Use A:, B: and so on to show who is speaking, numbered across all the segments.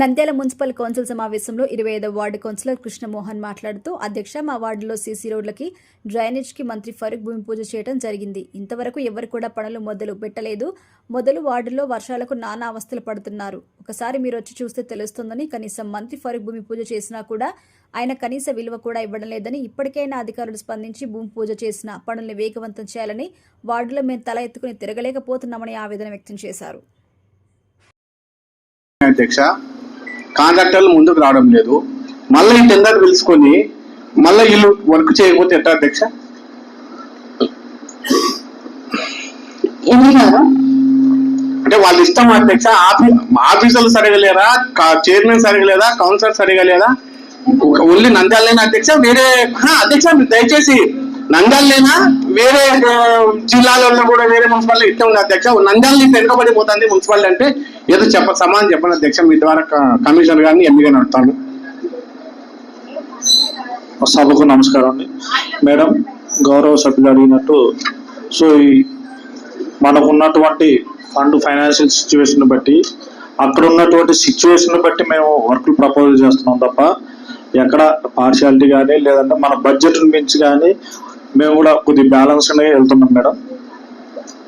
A: Nandyal municipal council సమావేశంలో ఇరవై ఐదవ వార్డు కౌన్సిలర్ కృష్ణమోహన్ మాట్లాడుతూ అధ్యక్ష మా వార్డులో సీసీ రోడ్లకి డ్రైనేజ్కి మంత్రి ఫరూక్ భూమి పూజ చేయడం జరిగింది. ఇంతవరకు ఎవరు కూడా పనులు మొదలు పెట్టలేదు. మొదలు వార్డులో వర్షాలకు నానా అవస్థలు పడుతున్నారు. ఒకసారి మీరు వచ్చి చూస్తే తెలుస్తుందని కనీసం మంత్రి ఫరూక్ భూమి పూజ చేసినా కూడా ఆయన కనీస విలువ కూడా ఇవ్వడం లేదని ఇప్పటికైనా అధికారులు స్పందించి భూమి పూజ చేసిన పనుల్ని వేగవంతం చేయాలని వార్డులో మేము తల ఎత్తుకుని తిరగలేకపోతున్నామని ఆవేదన వ్యక్తం చేశారు.
B: అధ్యక్ష కాంట్రాక్టర్లు ముందుకు రావడం లేదు. మళ్ళీ ఈ టెండర్ పిలుచుకొని మళ్ళీ వీళ్ళు వర్క్ చేయకపోతే ఎట్లా అధ్యక్ష? అంటే వాళ్ళ ఇష్టం అధ్యక్ష ఆఫీ ఆఫీసర్లు సరిగా లేరా? కా- చైర్మన్ సరిగా లేదా? కౌన్సిలర్ సరిగా లేదా? ఒక ఓన్లీ నంద్యాలైనా అధ్యక్ష వేరే అధ్యక్ష దయచేసి నంద్యాలైనా వేరే జిల్లాలో జిల్లాలలో కూడా వేరే మున్సిపాలిటీ ఇట్లా ఉంది అధ్యక్ష. నంద్యాల నుంచి వెనుకబడిపోతుంది మున్సిపాలిటీ అంటే ఏదో చెప్ప సమానం చెప్పండి అధ్యక్ష. మీ ద్వారా కమిషనర్ గారిని ఎంపీ నడుతాను
C: సభకు నమస్కారం అండి. మేడం గౌరవ సభ్యులు అడిగినట్టు సో ఈ మనకు ఉన్నటువంటి ఫండ్ ఫైనాన్షియల్ సిచ్యువేషన్ బట్టి అక్కడ ఉన్నటువంటి సిచ్యువేషన్ బట్టి మేము వర్క్లు ప్రపోజ్ చేస్తున్నాం తప్ప ఎక్కడ పార్షియాలిటీ కానీ లేదంటే మన బడ్జెట్ మించి కానీ మేము కూడా కొద్ది బ్యాలెన్స్ వెళ్తున్నాం మేడం.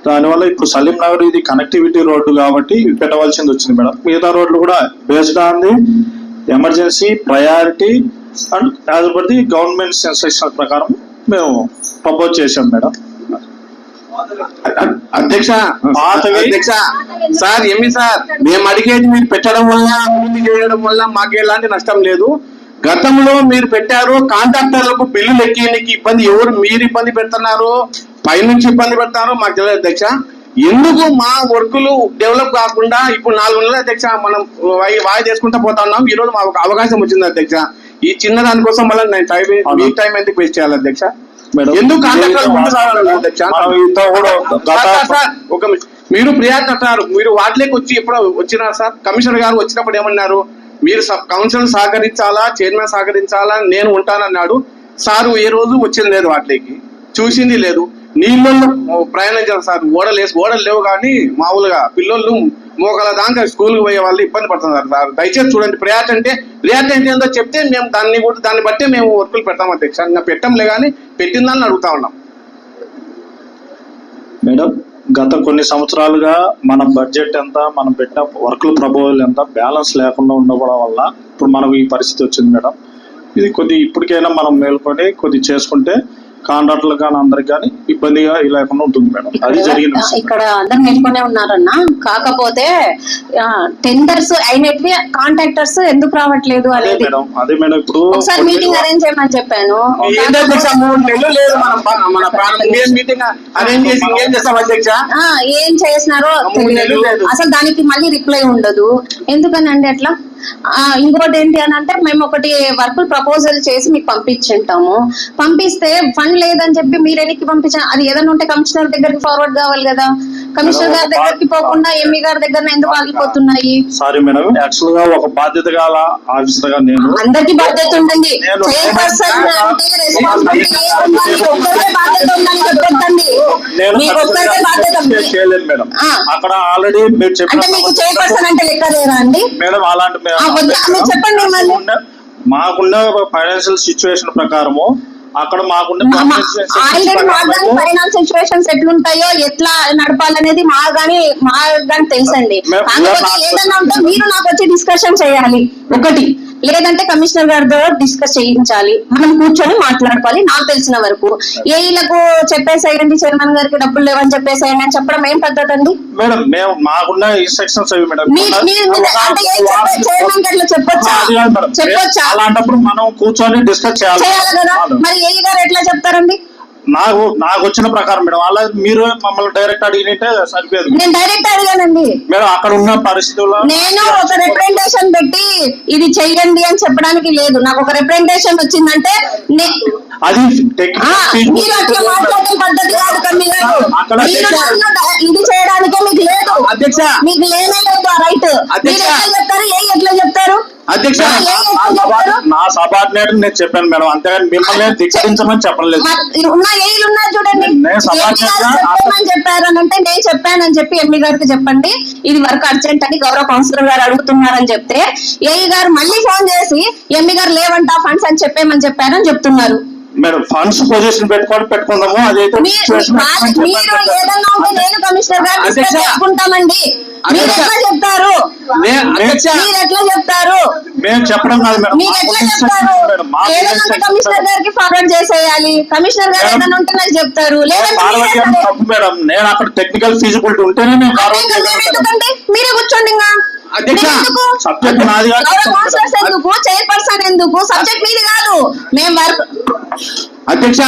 C: దానివల్ల ఇప్పుడు సలీం నగర్ ఇది కనెక్టివిటీ రోడ్డు కాబట్టి పెట్టవలసింది వచ్చింది మేడం. మిగతా రోడ్లు కూడా based on the emergency priority and as per the government sensation ప్రకారం మేము ప్రపోజ్ చేశాం మేడం.
B: అధ్యక్ష అధ్యక్ష సార్ ఏమి సార్? మేము అడిగేది మీరు పెట్టడం వల్ల అభివృద్ధి చేయడం వల్ల మాకు ఎలాంటి నష్టం లేదు. గతంలో మీరు పెట్టారు కాంట్రాక్టర్లకు బిల్లులు ఎక్కేయడానికి ఇబ్బంది. ఎవరు మీరు ఇబ్బంది పెడుతున్నారు? పైనుంచి ఇబ్బంది పెడతారో? మాకు తెలియదు అధ్యక్ష. ఎందుకు మా వర్కులు డెవలప్ కాకుండా ఇప్పుడు నాలుగు నెలలు అధ్యక్ష మనం వాయి చేసుకుంటూ పోతా ఉన్నాం. ఈ రోజు మాకు అవకాశం వచ్చింది అధ్యక్ష. ఈ చిన్న దానికోసం మళ్ళీ నేను టైం మీ టైం ఎందుకు వేస్ట్ చేయాలి అధ్యక్ష? ఎందుకు. మీరు అంటున్నారు. మీరు వాటిలోకి వచ్చి ఎప్పుడు వచ్చినారు సార్? కమిషనర్ గారు వచ్చినప్పుడు ఏమన్నారు? మీరు సబ్ కౌన్సిల్ సహకరించాలా చైర్మన్ సహకరించాలా? నేను ఉంటానన్నాడు. సారు ఏ రోజు వచ్చింది లేదు వాటికి. చూసింది లేదు. నీళ్ళల్లో ప్రయాణించారు సార్. ఓడలు వేసి ఓడలు లేవు కానీ మామూలుగా పిల్లలు మోకాల దాకా స్కూల్కి పోయే వాళ్ళు ఇబ్బంది పడుతున్నారు సార్. దయచేసి చూడండి ప్రయాట్ అంటే రియాక్ట్ అంటే ఏందో చెప్తే మేము దాన్ని కూడా దాన్ని బట్టే మేము వర్కులు పెడతాం అధ్యక్ష. పెట్టంలే కానీ పెట్టిందని అడుగుతా ఉన్నాం.
C: మేడం? గత కొన్ని సంవత్సరాలుగా మన బడ్జెట్ ఎంత మనం పెట్టిన వర్క్ల ప్రపోజల్ ఎంత బ్యాలెన్స్ లేకుండా ఉండడం వల్ల ఇప్పుడు మనకు ఈ పరిస్థితి వచ్చింది మేడం. ఇది కొద్ది ఇప్పటికైనా మనం మేల్కొని కొద్ది చేసుకుంటే కాంట్రాక్టులు కానీ అందరికి కానీ ఇబ్బందిగా లేకుండా ఉంటుంది మేడం. అది జరిగిన విషయం.
D: ఇక్కడ అందరు నేర్చుకునే ఉన్నారన్న. కాకపోతే టెండర్స్ అయినట్వి కాంట్రాక్టర్స్ ఎందుకు రావట్లేదు అనేది.
C: మేడం అదే మేడం ఇప్పుడు
D: ఒకసారి మీటింగ్ అరేంజ్ చేయమని చెప్పాను. ఏం చేసినారో. అసలు దానికి మళ్ళీ రిప్లై ఉండదు. ఎందుకనండి అట్లా? ఆ, ఇంకోటి ఏంటి అని అంటే మేము ఒకటి వర్క్ ప్రపోజల్ చేసి మీకు పంపించుంటాము. పంపిస్తే ఫండ్ లేదని చెప్పి మీరు ఎన్నికి పంపించారు అది ఏదైనా ఉంటే కమిషనర్ దగ్గరికి ఫార్వర్డ్ కావాలి కదా. కమిషనర్ గారి దగ్గరికి పోకుండా ఎంఈ గారి దగ్గర ఎందుకు ఆగిపోతున్నాయి?
C: సారీ మేడం యాక్చువల్గా ఒక బాధ్యత గల ఆఫీసర్గా నేను
D: అందరికి బాధ్యత ఉంటుంది చైర్పర్సన్ అంటే రెస్పాన్సిబిలిటీ బాధ్యత
C: నేను
D: మీకు ఒక్కరికే బాధ్యత ఉంది.
C: చేయలేదు మేడం. అక్కడ ఆల్రెడీ మీరు
D: అంటే
C: చెప్పిన
D: మీకు చైర్పర్సన్ అంటే లెక్క లేరా అండి
C: మేడం అలాంటి?
D: మీరు చెప్పండి.
C: మాకున్న- ఫైనాన్షియల్ సిచ్యువేషన్ ప్రకారము అక్కడ మాకున్న
D: ఆల్రెడీ మా దాని ఫైనాన్స్ సిచ్యువేషన్స్ ఎట్లుంటాయో ఎట్లా నడపాలనేది మా గాని మా గాని తెలుసండి ఏదన్నా ఉంటే మీరు నాకు వచ్చి డిస్కషన్ చేయాలి ఒకటి లేదంటే కమిషనర్ గారితో డిస్కస్ చేయించాలి. మనం కూర్చొని మాట్లాడుకోవాలి. నాకు తెలిసిన వరకు ఏఈలకు చెప్పేసేయండి చైర్మన్ గారికి డబ్బులు లేవని చెప్పేసేయండి అని చెప్పడం ఏం పద్ధతి అండి?
C: మేడం మేము మాకున్న ఇన్స్ట్రక్షన్స్ అవి మేడం?
D: చైర్మన్ గారు చెప్పొచ్చా? చెప్పొచ్చా?
C: అలాంటప్పుడు మనం కూర్చొని డిస్కస్ చేయాలి.
D: కదా. మరి ఏఈ గారు ఎట్లా చెప్తారండి?
C: నాకు నాకు వచ్చిన ప్రకారం మేడం. అలా మీరు మమ్మల్ని డైరెక్ట్ అడిగినట్టే సరిపోయేది
D: నేను డైరెక్ట్ అడిగానండి.
C: మేడం అక్కడ ఉన్న పరిస్థితుల్లో
D: నేను ఒక రిప్రజెంటేషన్ పెట్టి ఇది చెయ్యండి అని చెప్పడానికి లేదు. నాకు ఒక రిప్రజెంటేషన్ వచ్చిందంటే
C: అది
D: ఆ,
C: టెక్నికల్
D: మీరు అట్లా మాట్లాడే పద్ధతి కాదు కమ్మి గారు
C: అక్కడ
D: ఇది చేయడానికే మీకు లేదు.
B: అధ్యక్ష
D: మీకు లేనే లేదు ఆ రైట్
B: అధ్యక్ష. అధ్యక్ష
C: నా సబార్డినేట్ నేను చెప్పాను మేడం. అంతేగాని మిమ్మల్ని ధిక్కరించమని చెప్పలేదు
D: ఉన్న ఏళ్ళు చూడండి.
C: నేను సమాజంగా
D: ఎంపీ గారు చెప్పమని చెప్పారు అని అంటే నేను చెప్పానని చెప్పి ఎంపీ గారికి చెప్పండి. ఇది వర్క్ అర్జెంట్ అని గౌరవ కౌన్సిలర్ గారు అడుగుతున్నారని చెప్తే ఏఈ గారు మళ్ళీ ఫోన్ చేసి ఎంపీ గారు లేవంట ఫండ్స్ అని చెప్పేమని చెప్పారని చెప్తున్నారు.
C: మేడం ఫండ్స్ పొజిషన్ పెట్టుకొని పెట్టుకుందాము. అదైతే
D: మీరు. ఏదన్నా ఉంటే నేను కమిషనర్ గారు మీరు
B: అధ్యక్ష.
D: ఎట్లా చెప్తారు మీరు ఎట్లా చెప్తారు
C: మేము చెప్పడం కాదు మేడం
D: మీరు ఎట్లా చెప్తారు ఏదైనా కమిషనర్. గారికి ఫార్వర్డ్ చేసేయాలి కమిషనర్ గారు. ఏదైనా ఉంటే నాకు చెప్తారు లేదంటే.
C: తప్పు మేడం నేను అక్కడ టెక్నికల్ ఫీజిబిలిటీ ఉంటేనే ఫార్వర్డ్
D: మీరే కూర్చోండి ఇంకా?
C: సబ్జెక్ట్ నాది కాదు.
D: ఎందుకు చైర్పర్సన్ ఎందుకు సబ్జెక్ట్ మీది కాదు మేము వర్క్
B: అధ్యక్ష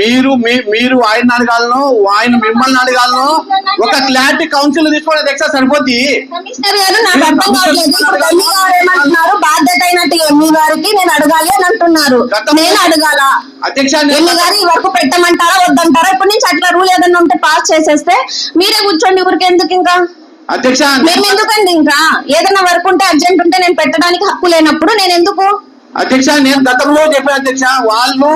B: మీరు మీ- మీరు ఆయన అడగాలను ఆయన మిమ్మల్ని అడగాలను ఒక క్లారిటీ కౌన్సిల్ తీసుకోవడం అధ్యక్ష సరిపోద్ది.
D: ఇప్పుడు బాధ్యత అయినట్టు గారికి నేను అడగాలి అని అంటున్నారు. నేను అడగాల?
B: అధ్యక్ష
D: గారు ఈ వరకు పెట్టమంటారా వద్దంటారా? నుంచి అట్లా రూల్ ఉంటే పాస్ చేసేస్తే మీరే కూర్చోండి ఊరికి ఎందుకు ఇంకా?
B: అధ్యక్ష
D: మేము ఎందుకండి ఇంకా? ఏదైనా వర్క్ ఉంటే అర్జెంట్ ఉంటే నేను పెట్టడానికి హక్కు లేనప్పుడు నేను ఎందుకు?
B: అధ్యక్ష నేను గతంలో చెప్పాను అధ్యక్ష వాళ్ళు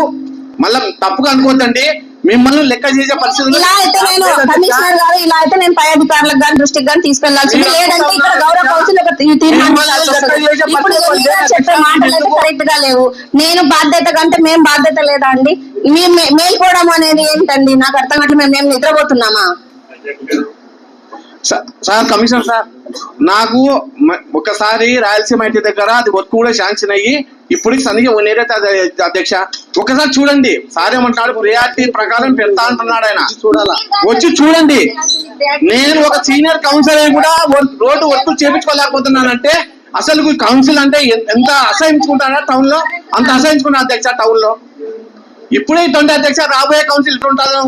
B: మళ్ళా తప్పుగా అనుకోవద్దండి మిమ్మల్ని లెక్క చేసే పరిస్థితులు
D: ఇలా అయితే నేను కమిషనర్ గారు ఇలా అయితే నేను పై అధికారులకు కానీ దృష్టికి కానీ తీసుకెళ్ళాల్సింది లేదంటే ఇక్కడ గౌరవ కౌన్సిల్ ఒక తీ- తీర్మానించాల్సి వస్తుంది. ఇప్పుడు ఎంఈ గారు చెప్పే మాటలు అయితే కరెక్ట్గా లేవు. నేను బాధ్యత కంటే మేము బాధ్యత లేదా అండి? మేము మేల్కోవడం అనేది ఏంటండి? నాకు అర్థం కావట్లేదు. మేము మేము నిద్రపోతున్నామా?
B: సార్ కమిషనర్ సార్ నాకు ఒకసారి రాయలసీమ ఐటీ దగ్గర అది వర్క్ కూడా శాంక్షన్ అయ్యి ఇప్పుడు సరిగ్గా నేరైతే అధ్యక్ష. ఒకసారి చూడండి. సార్ ఏమంటాడు? ప్రియారిటీ ప్రకారం పెడతా అంటున్నాడు ఆయన. చూడాలా? వచ్చి చూడండి. నేను ఒక సీనియర్ కౌన్సిలర్ కూడా రోడ్డు వర్క్ చేపించుకోలేకపోతున్నానంటే అసలు కౌన్సిల్ అంటే ఎంత అసహించుకుంటారా టౌన్లో అంత అసహించుకున్నా అధ్యక్ష టౌన్లో ఇప్పుడే ఇటువంటి అధ్యక్ష రాబోయే కౌన్సిల్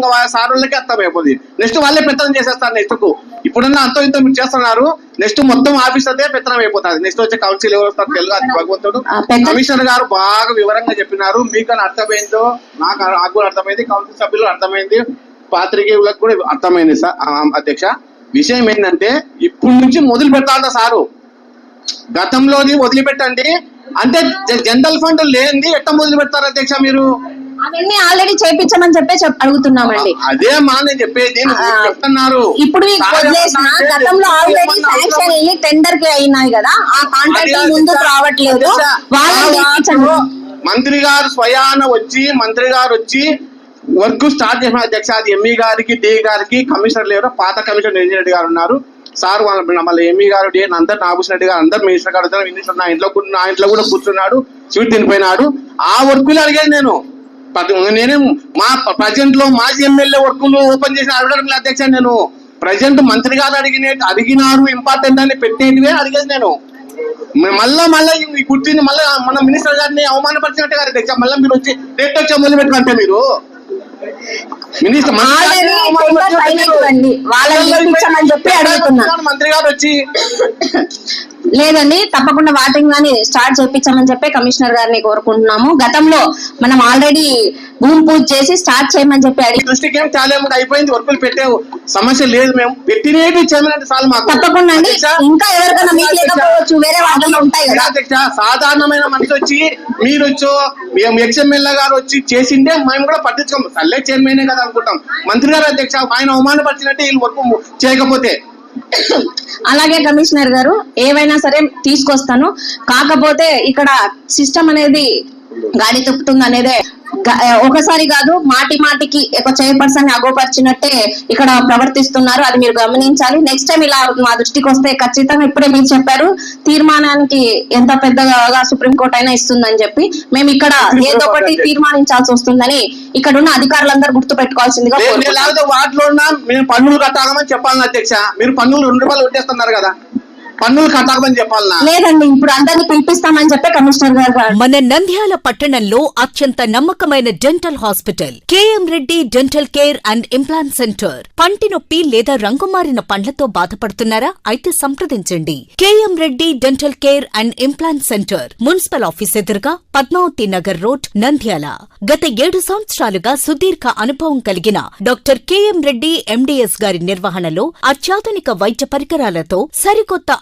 B: వా- సార్ వాళ్ళకి అర్థమైపోతుంది నెక్స్ట్ వాళ్ళే పెత్తనం చేసేస్తారు నెక్స్ట్కు. ఇప్పుడున్న అంతో ఇంతో మీరు చేస్తున్నారు. నెక్స్ట్ మొత్తం ఆఫీస్ అదే పెత్తనం అయిపోతుంది. నెక్స్ట్ వచ్చే కౌన్సిల్ ఎవరు వస్తారు తెలుగు అది భగవంతుడు. కమిషనర్ గారు బాగా వివరంగా చెప్పినారు. మీకు అని అర్థమైందో నాకు నాకు కూడా అర్థమైంది. కౌన్సిల్ సభ్యులు అర్థమైంది. పాత్రికేయులకు కూడా అర్థమైంది సార్ అధ్యక్ష. విషయం ఏంటంటే ఇప్పటి నుంచి మొదలు పెడతా సారు? గతంలోది వదిలిపెట్టండి. అంటే జనరల్ ఫండ్ లేనిది ఎట్లా మొదలు పెడతారు అధ్యక్ష మీరు?
D: అవన్నీ ఆల్రెడీ చేపించమని చెప్పే చెప్ అడుగుతున్నామండి.
B: అదే మా నేను చెప్పేది చెప్తున్నారు.
D: ఇప్పుడు వదిలేసిన గతంలో ఆల్రెడీ శాంక్షన్ అయ్యి టెండర్కి అయినాయి కదా ఆ కాంట్రాక్ట్ ముందుకు రావట్లేదు. వాళ్ళని.
B: వాటిలో మంత్రి గారు స్వయాన వచ్చి మంత్రి గారు వచ్చి వర్క్ స్టార్ట్ చేసిన అధ్యక్ష అది ఎంఈ గారికి డి గారికి కమిషనర్ లేరు పాత కమిషనర్ రెడ్డి రెడ్డి గారు ఉన్నారు. సార్ వాళ్ళ మళ్ళీ ఎంఈ గారు డి అందరు నాగభూషణ రెడ్డి గారు అందరు మినిస్టర్ గారు నా ఇంట్లో నా ఇంట్లో కూడా కూర్చున్నాడు స్వీట్ తినిపోయినాడు. ఆ వర్కులు అడిగాను నేను. నేనేం మా ప్రజెంట్లో మాజీ ఎమ్మెల్యే వర్కులు ఓపెన్ చేసిన అడగడం అధ్యక్ష నేను. ప్రజెంట్ మంత్రి గారు అడిగిన అడిగినారు ఇంపార్టెంట్ అని పెట్టేటివే అడిగేది నేను. మళ్ళా మళ్ళా ఈ కుర్చీని మళ్ళా మన మినిస్టర్ గారిని అవమానపరిచినట్టు గారు అధ్యక్ష మళ్ళీ మీరు వచ్చి డేట్ వచ్చా మొదలు పెట్టుకుంటే మీరు. మినిస్టర్. మంత్రి గారు వచ్చి.
D: లేదండి తప్పకుండా వాటింగ్ గాని స్టార్ట్ చేయించమని చెప్పి కమిషనర్ గారిని కోరుకుంటున్నాము. గతంలో మనం ఆల్రెడీ భూమి పూజ చేసి స్టార్ట్ చేయమని చెప్పి అడిగి
B: దృష్టికి ఏం చాలా అయిపోయింది వర్కులు పెట్టావు సమస్య లేదు మేము. పెట్టినేవి చేయమనంటే చాలు మాకు.
D: తప్పకుండా అండి. ఇంకా ఎవరికైనా మీకు లేకపోవచ్చు వేరే వాటిలో ఉంటాయి కదా.
B: సాధారణమైన మనిషి వచ్చి మీరు వచ్చో ఎక్స్ఎమ్మెల్యే గారు వచ్చి చేసిండే మేము కూడా పట్టించుకోం సర్లే చైర్మన్ కదా అనుకుంటాం. మంత్రి గారు అధ్యక్ష ఆయన అవమానపరిచినట్టే వీళ్ళు వర్క్ చేయకపోతే.
D: అలాగే కమిషనర్ గారు ఏవైనా సరే తీసుకొస్తాను. కాకపోతే ఇక్కడ సిస్టమ్ అనేది గాడి తిప్పుతుంది అనేదే ఒకసారి కాదు మాటి మాటికి ఒక చైర్పర్సన్ అగోపరిచినట్టే ఇక్కడ ప్రవర్తిస్తున్నారు. అది మీరు గమనించాలి. నెక్స్ట్ టైం ఇలా మా దృష్టికి వస్తే ఖచ్చితంగా ఇప్పుడే మీరు చెప్పారు తీర్మానానికి ఎంత పెద్దగా సుప్రీంకోర్టు అయినా ఇస్తుందని చెప్పి. మేము ఇక్కడ ఏదో ఒకటి తీర్మానించాల్సి వస్తుందని ఇక్కడ ఉన్న అధికారులందరూ గుర్తు పెట్టుకోవాల్సిందిగా.
B: లేకపోతే వాటిలో మేము పన్నులు కట్టాలని చెప్పాలని అధ్యక్ష. మీరు పన్నులు రెండు రూపాయలు కొట్టేస్తున్నారు కదా. పన్నులు కట్టాలని చెప్పాలనా?
D: లేదండి ఇప్పుడు అందరినీ పిలిపిస్తామని చెప్పి కమిషనర్ గారు
E: మన నంద్యాల పట్టణంలో అత్యంత నమ్మకమైన dental hospital KM Reddy dental care and implant centre పంటి నొప్పి లేదా రంగుమారిన పండ్లతో బాధపడుతున్నారా? అయితే సంప్రదించండి. KM Reddy dental care and implant centre municipal office ఎదురుగా పద్మావతి నగర్ రోడ్ నంద్యాల. గత ఏడు సంవత్సరాలుగా సుదీర్ఘ అనుభవం కలిగిన డాక్టర్ కెఎం రెడ్డి ఎండిఎస్ గారి నిర్వహణలో అత్యాధునిక వైద్య పరికరాలతో సరికొత్త